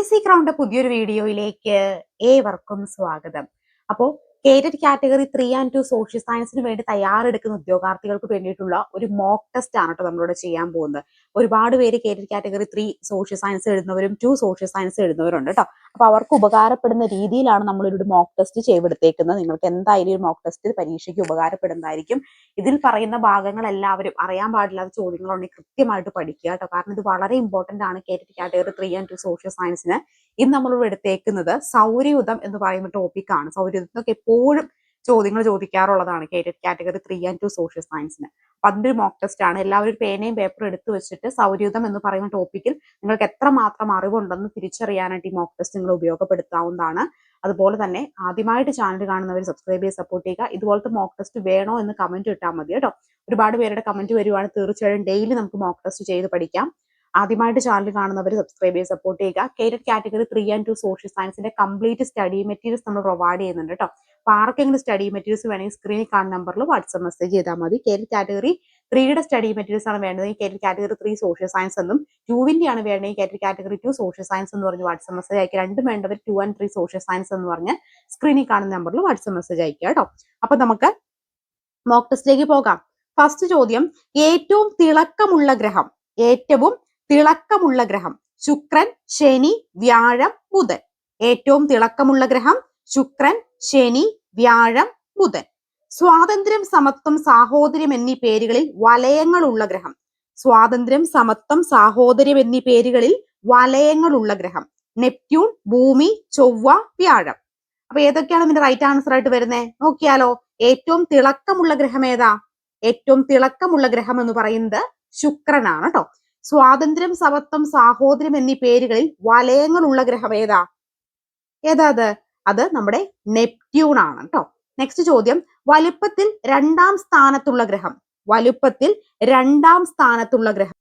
S C crowned പുതിയൊരു വീഡിയോയിലേക്ക് ഏവർക്കും സ്വാഗതം. അപ്പോൾ KTET category three and two social സയൻസിന് വേണ്ടി തയ്യാറെടുക്കുന്ന ഉദ്യോഗാർത്ഥികൾക്ക് വേണ്ടിയിട്ടുള്ള ഒരു മോക്ക് ടെസ്റ്റ് ആണ് കേട്ടോ നമ്മളിവിടെ ചെയ്യാൻ പോകുന്നത്. ഒരുപാട് പേര് KTET category three social science എഴുതുന്നവരും two social science എഴുതുന്നവരുണ്ട് കേട്ടോ അപ്പൊ അവർക്ക് ഉപകാരപ്പെടുന്ന രീതിയിലാണ് നമ്മളൊരു മോക്ക് ടെസ്റ്റ് ചെയ്തെടുത്തേക്കുന്നത്. നിങ്ങൾക്ക് എന്തായാലും ഒരു മോക്ക് ടെസ്റ്റ് പരീക്ഷയ്ക്ക് ഉപകാരപ്പെടുന്നതായിരിക്കും. ഇതിൽ പറയുന്ന ഭാഗങ്ങൾ എല്ലാവരും അറിയാൻ പാടില്ലാത്ത ചോദ്യങ്ങളുണ്ടെങ്കിൽ കൃത്യമായിട്ട് പഠിക്കുക കേട്ടോ. കാരണം ഇത് വളരെ ഇമ്പോർട്ടന്റ് ആണ് KTET category three and two social സയൻസിന് ഇന്ന് നമ്മളിവിടെ എടുത്തേക്കുന്നത് സൗരയുധം എന്ന് പറയുന്ന ടോപ്പിക്കാണ് സൗരയുധത്തിനൊക്കെ എപ്പോഴും ചോദ്യങ്ങൾ ചോദിക്കാറുള്ളതാണ് category three and two social സയൻസിന് അപ്പൊ അതിന്റെ മോക്ക് ടെസ്റ്റ് ആണ്. എല്ലാവരും പേനയും പേപ്പറും എടുത്തു വെച്ചിട്ട് സൗരയുധം എന്ന് പറയുന്ന ടോപ്പിക്കിൽ നിങ്ങൾക്ക് എത്രമാത്രം അറിവുണ്ടെന്ന് തിരിച്ചറിയാനായിട്ട് ഈ മോക്ക് ടെസ്റ്റ് നിങ്ങൾ ഉപയോഗപ്പെടുത്താവുന്നതാണ്. അതുപോലെ തന്നെ ആദ്യമായിട്ട് ചാനൽ കാണുന്നവർ സബ്സ്ക്രൈബ് ചെയ്ത് സപ്പോർട്ട് ചെയ്യുക. ഇതുപോലത്തെ മോക്ക് ടെസ്റ്റ് വേണോ എന്ന് കമന്റ് ഇട്ടാൽ മതി കേട്ടോ. ഒരുപാട് പേരുടെ കമന്റ് വരുവാണ്. തീർച്ചയായും ഡെയിലി നമുക്ക് മോക്ക് ടെസ്റ്റ് ചെയ്ത് പഠിക്കാം. ആദ്യമായിട്ട് ചാനൽ കാണുന്നവർ സബ്സ്ക്രൈബ് ചെയ്ത് സപ്പോർട്ട് ചെയ്യുക. KTET category three and two social സയൻസിന്റെ കംപ്ലീറ്റ് സ്റ്റഡി മെറ്റീരിയൽസ് നമ്മൾ പ്രൊവൈഡ് ചെയ്യുന്നുണ്ട് കേട്ടോ അപ്പൊ ആർക്കെങ്കിലും സ്റ്റഡി മെറ്റീരിയൽസ് വേണമെങ്കിൽ സ്ക്രീനിൽ കാണുന്ന നമ്പറിൽ വാട്സ്ആപ്പ് മെസ്സേജ് ചെയ്താൽ മതി. കേരറ്റ് കാറ്റഗറി ത്രീയുടെ സ്റ്റഡി മെറ്റീരിയൽസ് ആണ് വേണ്ടത്. KTET category three social science എന്നും ടുവിന്റെ ആണ് വേണ്ടെങ്കിൽ KTET category two social science എന്ന് പറഞ്ഞ് വാട്സ്ആപ്പ് മെസ്സേജ് അയക്കുക. രണ്ടും വേണ്ടവർ two and three social science എന്ന് പറഞ്ഞ് സ്ക്രീനിൽ കാണുന്ന നമ്പറിൽ വാട്സ്ആപ്പ് മെസ്സേജ് അയക്കുക കേട്ടോ അപ്പൊ നമുക്ക് മോക്ക് ടെസ്റ്റിലേക്ക് പോകാം. ഫസ്റ്റ് ചോദ്യം ഏറ്റവും തിളക്കമുള്ള ഗ്രഹം ഏറ്റവും തിളക്കമുള്ള ഗ്രഹം ശുക്രൻ ശനി വ്യാഴം ബുധൻ. ഏറ്റവും തിളക്കമുള്ള ഗ്രഹം ശുക്രൻ ശനി വ്യാഴം ബുധൻ. സ്വാതന്ത്ര്യം സമത്വം സാഹോദര്യം എന്നീ പേരുകളിൽ വലയങ്ങളുള്ള ഗ്രഹം. സ്വാതന്ത്ര്യം സമത്വം സാഹോദര്യം എന്നീ പേരുകളിൽ വലയങ്ങളുള്ള ഗ്രഹം. നെപ്റ്റ്യൂൺ ഭൂമി ചൊവ്വ വ്യാഴം. അപ്പൊ ഏതൊക്കെയാണ് ഇതിന്റെ റൈറ്റ് ആൻസർ ആയിട്ട് വരുന്നത് നോക്കിയാലോ ഏറ്റവും തിളക്കമുള്ള ഗ്രഹം ഏതാ? ഏറ്റവും തിളക്കമുള്ള ഗ്രഹം എന്ന് പറയുന്നത് ശുക്രനാണ് കേട്ടോ സ്വാതന്ത്ര്യം സമത്വം സാഹോദര്യം എന്നീ പേരുകളിൽ വലയങ്ങളുള്ള ഗ്രഹം ഏതാ? ഏതാ അത്? അത് നമ്മുടെ നെപ്റ്റ്യൂൺ ആണ് കേട്ടോ നെക്സ്റ്റ് ചോദ്യം. വലുപ്പത്തിൽ രണ്ടാം സ്ഥാനത്തുള്ള ഗ്രഹം. വലുപ്പത്തിൽ രണ്ടാം സ്ഥാനത്തുള്ള ഗ്രഹം.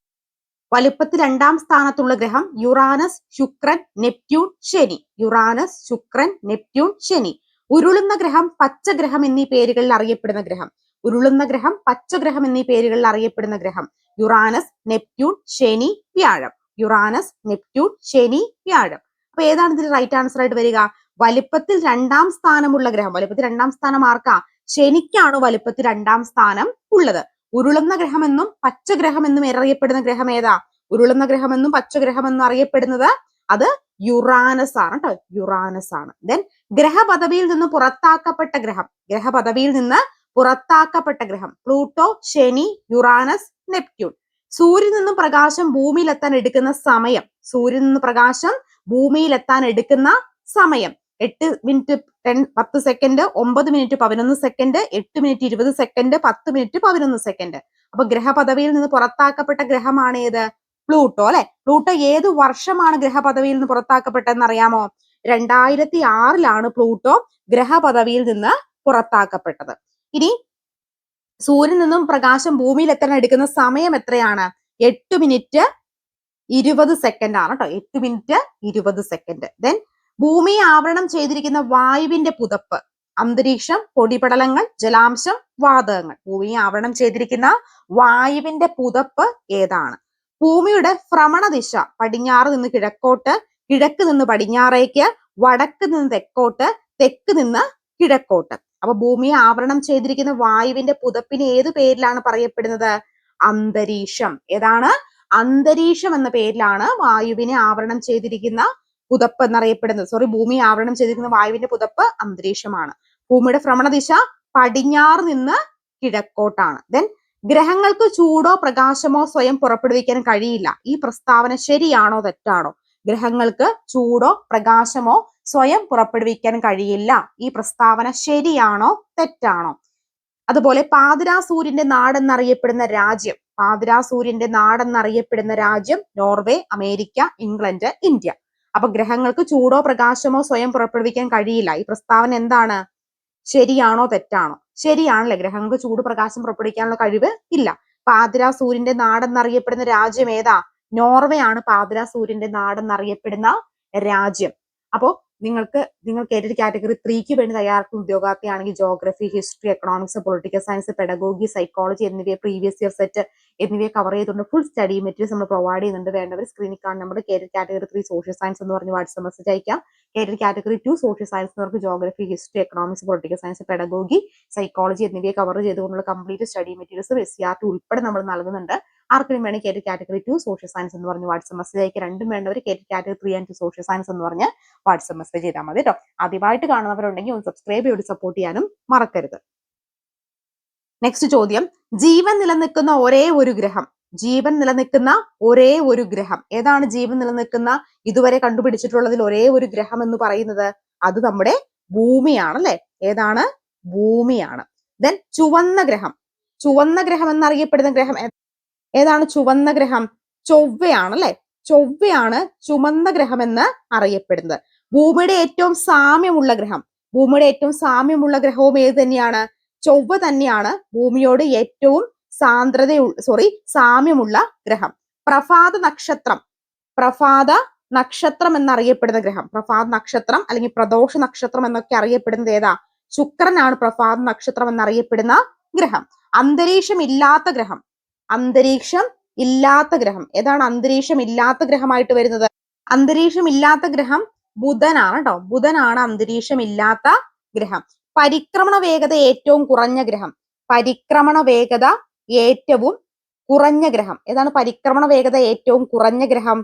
വലുപ്പത്തിൽ രണ്ടാം സ്ഥാനത്തുള്ള ഗ്രഹം യുറാനസ് ശുക്രൻ നെപ്റ്റ്യൂൺ ശനി. യുറാനസ് ശുക്രൻ നെപ്റ്റ്യൂൺ ശനി. ഉരുളുന്ന ഗ്രഹം പച്ചഗ്രഹം എന്നീ പേരുകളിൽ അറിയപ്പെടുന്ന ഗ്രഹം. ഉരുളുന്ന ഗ്രഹം പച്ചഗ്രഹം എന്നീ പേരുകളിൽ അറിയപ്പെടുന്ന ഗ്രഹം. യുറാനസ് നെപ്റ്റ്യൂൺ ശനി വ്യാഴം. യുറാനസ് നെപ്റ്റ്യൂൺ ശനി വ്യാഴം. അപ്പൊ ഏതാണ് ഇതിന്റെ റൈറ്റ് ആൻസർ ആയിട്ട് വരിക? വലിപ്പത്തിൽ രണ്ടാം സ്ഥാനമുള്ള ഗ്രഹം. വലിപ്പത്തിൽ രണ്ടാം സ്ഥാനം ആർക്കാ? ശനിക്കാണ് വലിപ്പത്തിൽ രണ്ടാം സ്ഥാനം ഉള്ളത്. ഉരുളുന്ന ഗ്രഹമെന്നും പച്ചഗ്രഹമെന്നും അറിയപ്പെടുന്ന ഗ്രഹം ഏതാ? ഉരുളുന്ന ഗ്രഹമെന്നും പച്ചഗ്രഹമെന്നും അറിയപ്പെടുന്നത് അത് യുറാനസ് ആണ് കേട്ടോ യുറാനസ് ആണ്. ദെൻ ഗ്രഹപദവിയിൽ നിന്ന് പുറത്താക്കപ്പെട്ട ഗ്രഹം. ഗ്രഹപദവിയിൽ നിന്ന് പുറത്താക്കപ്പെട്ട ഗ്രഹം. പ്ലൂട്ടോ ശനി യുറാനസ് നെപ്റ്റ്യൂൺ. സൂര്യനിൽ നിന്നും പ്രകാശം ഭൂമിയിലെത്താൻ എടുക്കുന്ന സമയം. സൂര്യനിൽ നിന്ന് പ്രകാശം ഭൂമിയിലെത്താൻ എടുക്കുന്ന സമയം. എട്ട് മിനിറ്റ് ടെൻ പത്ത് സെക്കൻഡ് ഒമ്പത് മിനിറ്റ് പതിനൊന്ന് സെക്കൻഡ് എട്ട് മിനിറ്റ് ഇരുപത് സെക്കൻഡ് പത്ത് മിനിറ്റ് പതിനൊന്ന് സെക്കൻഡ്. അപ്പൊ ഗ്രഹപദവിയിൽ നിന്ന് പുറത്താക്കപ്പെട്ട ഗ്രഹമാണ് ഏത്? പ്ലൂട്ടോ അല്ലെ? പ്ലൂട്ടോ ഏത് വർഷമാണ് ഗ്രഹപദവിയിൽ നിന്ന് പുറത്താക്കപ്പെട്ടതെന്ന് അറിയാമോ രണ്ടായിരത്തി ആറിലാണ് പ്ലൂട്ടോ ഗ്രഹപദവിയിൽ നിന്ന് പുറത്താക്കപ്പെട്ടത്. ഇനി സൂര്യൻ നിന്നും പ്രകാശം ഭൂമിയിൽ എത്താൻ എടുക്കുന്ന സമയം എത്രയാണ്? എട്ട് മിനിറ്റ് ഇരുപത് സെക്കൻഡ് ആണ് കേട്ടോ എട്ട് മിനിറ്റ് ഇരുപത് സെക്കൻഡ് ദെൻ ഭൂമി ആവരണം ചെയ്തിരിക്കുന്ന വായുവിന്റെ പുതപ്പ് അന്തരീക്ഷം പൊടിപടലങ്ങൾ ജലാംശം വാതകങ്ങൾ. ഭൂമി ആവരണം ചെയ്തിരിക്കുന്ന വായുവിന്റെ പുതപ്പ് ഏതാണ്? ഭൂമിയുടെ ഭ്രമണ ദിശ പടിഞ്ഞാറ് നിന്ന് കിഴക്കോട്ട് കിഴക്ക് നിന്ന് പടിഞ്ഞാറേക്ക് വടക്ക് നിന്ന് തെക്കോട്ട് തെക്ക് നിന്ന് കിഴക്കോട്ട്. അപ്പൊ ഭൂമിയെ ആവരണം ചെയ്തിരിക്കുന്ന വായുവിന്റെ പുതപ്പിന് ഏത് പേരിലാണ് പറയപ്പെടുന്നത്? അന്തരീക്ഷം. ഏതാണ്? അന്തരീക്ഷം എന്ന പേരിലാണ് വായുവിനെ ആവരണം ചെയ്തിരിക്കുന്ന പുതപ്പ് എന്നറിയപ്പെടുന്നത്. സോറി ഭൂമി ആവരണം ചെയ്തിരിക്കുന്ന വായുവിന്റെ പുതപ്പ് അന്തരീക്ഷമാണ്. ഭൂമിയുടെ ഭ്രമണദിശ പടിഞ്ഞാറ് നിന്ന് കിഴക്കോട്ടാണ്. ദെൻ ഗ്രഹങ്ങൾക്ക് ചൂടോ പ്രകാശമോ സ്വയം പുറപ്പെടുവിക്കാൻ കഴിയില്ല. ഈ പ്രസ്താവന ശരിയാണോ തെറ്റാണോ? ഗ്രഹങ്ങൾക്ക് ചൂടോ പ്രകാശമോ സ്വയം പുറപ്പെടുവിക്കാൻ കഴിയില്ല. ഈ പ്രസ്താവന ശരിയാണോ? തെറ്റാണോ? അതുപോലെ പാതിരാ സൂര്യന്റെ നാടെന്നറിയപ്പെടുന്ന രാജ്യം. പാതിരാ സൂര്യന്റെ നാടെന്നറിയപ്പെടുന്ന രാജ്യം നോർവേ അമേരിക്ക ഇംഗ്ലണ്ട് ഇന്ത്യ. അപ്പൊ ഗ്രഹങ്ങൾക്ക് ചൂടോ പ്രകാശമോ സ്വയം പുറപ്പെടുവിക്കാൻ കഴിയില്ല. ഈ പ്രസ്താവന എന്താണ്? ശരിയാണോ? തെറ്റാണോ? ശരിയാണല്ലേ? ഗ്രഹങ്ങൾക്ക് ചൂട് പ്രകാശം പുറപ്പെടുവിക്കാനുള്ള കഴിവ് ഇല്ല. പാതിരാ സൂര്യന്റെ നാടെന്നറിയപ്പെടുന്ന രാജ്യം ഏതാ? നോർവേ ആണ് പാതിരാ സൂര്യന്റെ നാടെന്നറിയപ്പെടുന്ന രാജ്യം. അപ്പോ നിങ്ങൾക്ക് നിങ്ങൾ കേട്ടിട്ട് കാറ്റഗറി ത്രീക്ക് വേണ്ടി തയ്യാറാക്കുന്ന ഉദ്യോഗാർത്ഥിയാണെങ്കിൽ geography history economics political science pedagogy psychology എന്നിവയെ പ്രീവിയസ് ഇയർ സെറ്റ് എന്നിവയെ കവർ ചെയ്തുകൊണ്ട് ഫുൾ സ്റ്റഡി മെറ്റീരിയൽസ് നമ്മൾ പ്രൊവൈഡ് ചെയ്യുന്നുണ്ട്. വേണ്ടവർ സ്ക്രീനിൽ കാണുന്ന നമ്മുടെ Kerala category three social science എന്ന് പറഞ്ഞ് വാട്സ്ആപ്പ് മെസ്സേജ് അയക്കാം. Kerala category two social science എന്നവർക്ക് geography history economics political science pedagogy psychology എന്നിവയെ കവർ ചെയ്തുകൊണ്ടുള്ള complete study materials S C R T ഉൾപ്പെടെ നമ്മൾ നൽകുന്നുണ്ട്. ആർക്കും വേണമെങ്കിൽ Kerala category two social science എന്ന് പറഞ്ഞ് വാട്സപ്പ് മെസ്സേജ് അയക്കുക. രണ്ടും വേണ്ടവർ KTET category three and two social science എന്ന് പറഞ്ഞ് വാട്സപ്പ് മെസ്സേജ് ചെയ്താൽ മതി കേട്ടോ ആദ്യമായിട്ട് കാണുന്നവരുണ്ടെങ്കിൽ ഒന്ന് സബ്സ്ക്രൈബ് ചെയ്ത് സപ്പോർട്ട് ചെയ്യാനും മറക്കരുത്. നെക്സ്റ്റ് ചോദ്യം. ജീവൻ നിലനിൽക്കുന്ന ഒരേ ഒരു ഗ്രഹം. ജീവൻ നിലനിൽക്കുന്ന ഒരേ ഒരു ഗ്രഹം. ഏതാണ് ജീവൻ നിലനിൽക്കുന്ന? ഇതുവരെ കണ്ടുപിടിച്ചിട്ടുള്ളതിൽ ഒരേ ഒരു ഗ്രഹം എന്ന് പറയുന്നത് അത് നമ്മുടെ ഭൂമിയാണ് അല്ലെ ഏതാണ്? ഭൂമിയാണ്. ദെൻ ചുവന്ന ഗ്രഹം. ചുവന്ന ഗ്രഹം എന്നറിയപ്പെടുന്ന ഗ്രഹം ഏതാണ്? ചുവന്ന ഗ്രഹം. ചൊവ്വയാണ് അല്ലെ? ചൊവ്വയാണ് ചുമന്ന ഗ്രഹം എന്ന് അറിയപ്പെടുന്നത്. ഭൂമിയുടെ ഏറ്റവും സാമ്യമുള്ള ഗ്രഹം. ഭൂമിയുടെ ഏറ്റവും സാമ്യമുള്ള ഗ്രഹവും ഏത് തന്നെയാണ്? ചൊവ്വ തന്നെയാണ് ഭൂമിയോട് ഏറ്റവും സാന്ദ്രത സോറി സാമ്യമുള്ള ഗ്രഹം. പ്രഭാത നക്ഷത്രം. പ്രഭാത നക്ഷത്രം എന്നറിയപ്പെടുന്ന ഗ്രഹം. പ്രഭാത നക്ഷത്രം അല്ലെങ്കിൽ പ്രദോഷ നക്ഷത്രം എന്നൊക്കെ അറിയപ്പെടുന്നത് ഏതാ? ശുക്രനാണ് പ്രഭാത നക്ഷത്രം എന്നറിയപ്പെടുന്ന ഗ്രഹം. അന്തരീക്ഷം ഇല്ലാത്ത ഗ്രഹം. അന്തരീക്ഷം ഇല്ലാത്ത ഗ്രഹം. ഏതാണ് അന്തരീക്ഷം ഇല്ലാത്ത ഗ്രഹമായിട്ട് വരുന്നത്? അന്തരീക്ഷം ഇല്ലാത്ത ഗ്രഹം ബുധനാണ് കേട്ടോ ബുധനാണ് അന്തരീക്ഷം ഇല്ലാത്ത ഗ്രഹം. പരിക്രമണ വേഗത ഏറ്റവും കുറഞ്ഞ ഗ്രഹം. പരിക്രമണ വേഗത ഏറ്റവും കുറഞ്ഞ ഗ്രഹം. ഏതാണ് പരിക്രമണ വേഗത ഏറ്റവും കുറഞ്ഞ ഗ്രഹം?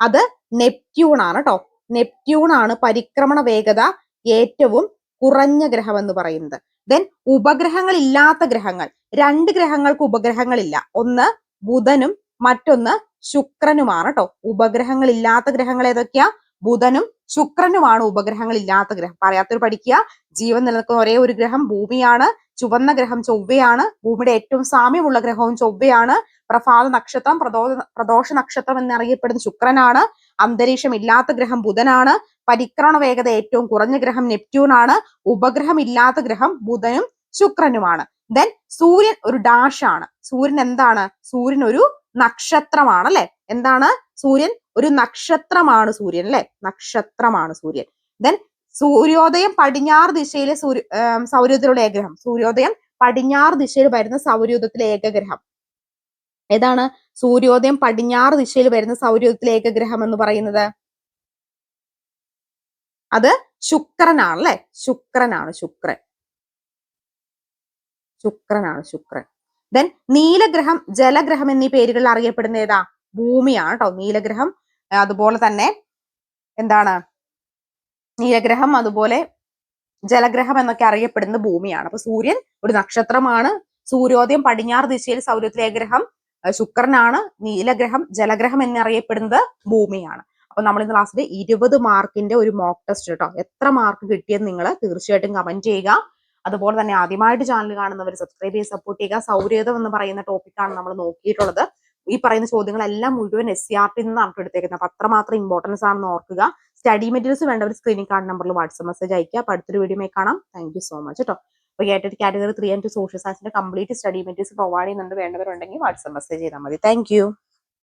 അത് നെപ്റ്റ്യൂൺ ആണ് കേട്ടോ നെപ്റ്റ്യൂൺ ആണ് പരിക്രമണ വേഗത ഏറ്റവും കുറഞ്ഞ ഗ്രഹം എന്ന് പറയുന്നത്. ദെൻ ഉപഗ്രഹങ്ങൾ ഇല്ലാത്ത ഗ്രഹങ്ങൾ. രണ്ട് ഗ്രഹങ്ങൾക്ക് ഉപഗ്രഹങ്ങളില്ല. ഒന്ന് ബുധനും മറ്റൊന്ന് ശുക്രനുമാണ് കേട്ടോ ഉപഗ്രഹങ്ങൾ ഇല്ലാത്ത ഗ്രഹങ്ങൾ ഏതൊക്കെയാ? ബുധനും ശുക്രനുമാണ് ഉപഗ്രഹങ്ങൾ ഇല്ലാത്ത ഗ്രഹം. പറയാത്തൊരു പഠിക്കുക. ജീവൻ നിലനിൽക്കുന്ന ഒരേ ഒരു ഗ്രഹം ഭൂമിയാണ്. ചുവന്ന ഗ്രഹം ചൊവ്വയാണ്. ഭൂമിയുടെ ഏറ്റവും സാമ്യമുള്ള ഗ്രഹവും ചൊവ്വയാണ്. പ്രഭാത നക്ഷത്രം പ്രദോ പ്രദോഷ നക്ഷത്രം എന്നറിയപ്പെടുന്ന ശുക്രനാണ്. അന്തരീക്ഷം ഇല്ലാത്ത ഗ്രഹം ബുധനാണ്. പരിക്രമണ വേഗത ഏറ്റവും കുറഞ്ഞ ഗ്രഹം നെപ്റ്റ്യൂൺ ആണ് ഉപഗ്രഹം ഇല്ലാത്ത ഗ്രഹം ബുധനും ശുക്രനുമാണ്. ദെൻ സൂര്യൻ ഒരു ഡാഷ് ആണ്. സൂര്യൻ എന്താണ്? സൂര്യൻ ഒരു നക്ഷത്രമാണ് അല്ലെ? എന്താണ്? സൂര്യൻ ഒരു നക്ഷത്രമാണ് സൂര്യൻ അല്ലെ? നക്ഷത്രമാണ് സൂര്യൻ. ദെൻ സൂര്യോദയം പടിഞ്ഞാറ് ദിശയിലെ സൂര്യ സൗരയൂഥത്തിലുള്ള ഏകഗ്രഹം. സൂര്യോദയം പടിഞ്ഞാറ് ദിശയിൽ വരുന്ന സൗരയൂഥത്തിലെ ഏകഗ്രഹം. ഏതാണ്? സൂര്യോദയം പടിഞ്ഞാറ് ദിശയിൽ വരുന്ന സൗരയൂഥത്തിലെ ഏകഗ്രഹം എന്ന് പറയുന്നത്? അത് ശുക്രനാണ് അല്ലെ? ശുക്രനാണ് ശുക്രൻ. ശുക്രനാണ് ശുക്രൻ. ദെൻ നീലഗ്രഹം ജലഗ്രഹം എന്നീ പേരുകളിൽ അറിയപ്പെടുന്ന ഏതാ? ഭൂമിയാണ് കേട്ടോ നീലഗ്രഹം അതുപോലെ തന്നെ എന്താണ്? നീലഗ്രഹം അതുപോലെ ജലഗ്രഹം എന്നൊക്കെ അറിയപ്പെടുന്ന ഭൂമിയാണ്. അപ്പൊ സൂര്യൻ ഒരു നക്ഷത്രമാണ്. സൂര്യോദയം പടിഞ്ഞാറ് ദിശയിൽ സൗരത്തിലെ ഗ്രഹം ശുക്രനാണ്. നീലഗ്രഹം ജലഗ്രഹം എന്നറിയപ്പെടുന്നത് ഭൂമിയാണ്. അപ്പൊ നമ്മൾ ഇന്ന് ക്ലാസ്സിൽ ഇരുപത് മാർക്കിന്റെ ഒരു മോക്ക് ടെസ്റ്റ് കേട്ടോ എത്ര മാർക്ക് കിട്ടിയെന്ന് നിങ്ങൾ തീർച്ചയായിട്ടും കമന്റ് ചെയ്യുക. അതുപോലെ തന്നെ ആദ്യമായിട്ട് ചാനൽ കാണുന്നവർ സബ്സ്ക്രൈബ് ചെയ്ത് സപ്പോർട്ട് ചെയ്യുക. സൗരേതം എന്ന് പറയുന്ന ടോപ്പിക്കാണ് നമ്മൾ നോക്കിയിട്ടുള്ളത്. ഈ പറയുന്ന ചോദ്യങ്ങളെല്ലാം മുഴുവൻ എസ് സി ആർ ടി നിന്നാണ് എടുത്തേക്കുന്നത് അപ്പൊ അത്രമാത്രം ഇമ്പോർട്ടൻസ് ആണെന്ന് ഓർക്കുക. സ്റ്റഡി മെറ്റീരിയൽസ് വേണ്ടവർ സ്ക്രീനിൽ കാണുന്ന നമ്പറിൽ വാട്സപ്പ് മെസ്സേജ് അയക്കുക അപ്പൊ അടുത്തൊരു വീഡിയോ കാണാം. താങ്ക് സോ മച്ച് കേട്ടോ അപ്പൊ കേട്ടിട്ട് category three and two social സയൻസിന്റെ കംപ്ലീറ്റ് സ്റ്റഡി മെറ്റീരിയൽസ് പ്രൊവൈഡ് ചെയ്യുന്നുണ്ട്. വേണ്ടവരുണ്ടെങ്കിൽ വാട്സപ്പ് മെസ്സേജ് ചെയ്താൽ മതി. താങ്ക്